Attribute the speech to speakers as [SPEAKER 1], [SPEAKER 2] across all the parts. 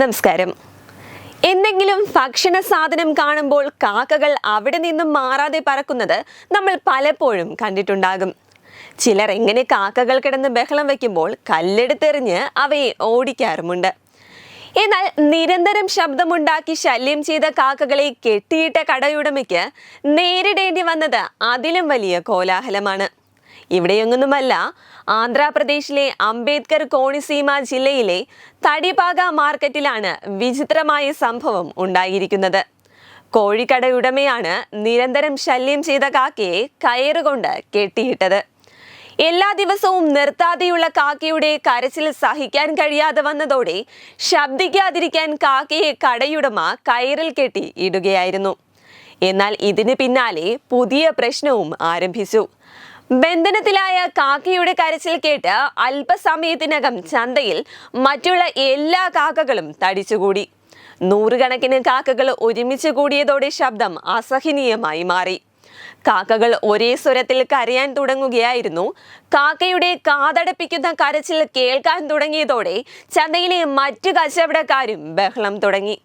[SPEAKER 1] നമസ്കാരം. എന്തെങ്കിലും ഭക്ഷണ സാധനം കാണുമ്പോൾ കാക്കകൾ അവിടെ നിന്നും മാറാതെ പറക്കുന്നത് നമ്മൾ പലപ്പോഴും കണ്ടിട്ടുണ്ടാകും. ചിലർ എങ്ങനെ കാക്കകൾ കിടന്ന് ബഹളം വയ്ക്കുമ്പോൾ കല്ലെടുത്തെറിഞ്ഞ് അവയെ ഓടിക്കാറുമുണ്ട്. എന്നാൽ നിരന്തരം ശബ്ദമുണ്ടാക്കി ശല്യം ചെയ്ത കാക്കകളെ കെട്ടിയിട്ട കടയുടമയ്ക്ക് നേരിടേണ്ടി വന്നത് അതിലും വലിയ കോലാഹലമാണ്. ഇവിടെയൊന്നുമല്ല ആന്ധ്രാപ്രദേശിലെ അംബേദ്കർ കോണിസീമ ജില്ലയിലെ തടിപാക മാർക്കറ്റിലാണ് വിചിത്രമായ സംഭവം ഉണ്ടായിരിക്കുന്നത്. കോഴിക്കട ഉടമയാണ് നിരന്തരം ശല്യം ചെയ്ത കാക്കയെ കയറുകൊണ്ട് കെട്ടിയിട്ടത്. എല്ലാ ദിവസവും നിർത്താതെയുള്ള കാക്കയുടെ കരച്ചിൽ സഹിക്കാൻ കഴിയാതെ വന്നതോടെ ശബ്ദിക്കാതിരിക്കാൻ കാക്കയെ കടയുടമ കയറിൽ കെട്ടി ഇടുകയായിരുന്നു. എന്നാൽ ഇതിന് പിന്നാലെ പുതിയ പ്രശ്നവും ആരംഭിച്ചു. ബന്ധനത്തിലായ കാക്കയുടെ കരച്ചിൽ കേട്ട് അല്പസമയത്തിനകം ചന്തയിൽ മറ്റുള്ള എല്ലാ കാക്കകളും തടിച്ചുകൂടി. നൂറുകണക്കിന് കാക്കകൾ ഒരുമിച്ച് കൂടിയതോടെ ശബ്ദം അസഹനീയമായി മാറി. കാക്കകൾ ഒരേ സ്വരത്തിൽ കരയാൻ തുടങ്ങുകയായിരുന്നു. കാക്കയുടെ കാതടപ്പിക്കുന്ന കരച്ചിൽ കേൾക്കാൻ തുടങ്ങിയതോടെ ചന്തയിലെ മറ്റു കച്ചവടക്കാരും ബഹളം തുടങ്ങി.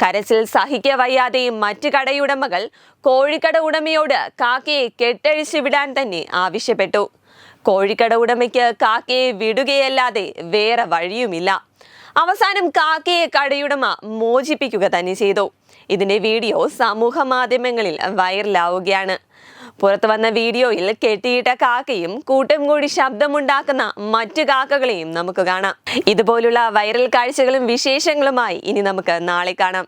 [SPEAKER 1] കരച്ചിൽ സഹിക്ക വയ്യാതെ മറ്റു കടയുടമകൾ കോഴിക്കട ഉടമയോട് കാക്കയെ കെട്ടഴിച്ചു വിടാൻ തന്നെ ആവശ്യപ്പെട്ടു. കോഴിക്കട ഉടമയ്ക്ക് കാക്കയെ വിടുകയല്ലാതെ വേറെ വഴിയുമില്ല. അവസാനം കാക്കയെ കടയുടമ മോചിപ്പിക്കുക തന്നെ ചെയ്തു. ഇതിന്റെ വീഡിയോ സമൂഹ മാധ്യമങ്ങളിൽ വൈറലാവുകയാണ്. പുറത്തു വന്ന വീഡിയോയിൽ കെട്ടിയിട്ട കാക്കയും കൂട്ടം കൂടി ശബ്ദമുണ്ടാക്കുന്ന മറ്റു കാക്കകളെയും നമുക്ക് കാണാം. ഇതുപോലുള്ള വൈറൽ കാഴ്ചകളും വിശേഷങ്ങളുമായി ഇനി നമുക്ക് നാളെ കാണാം.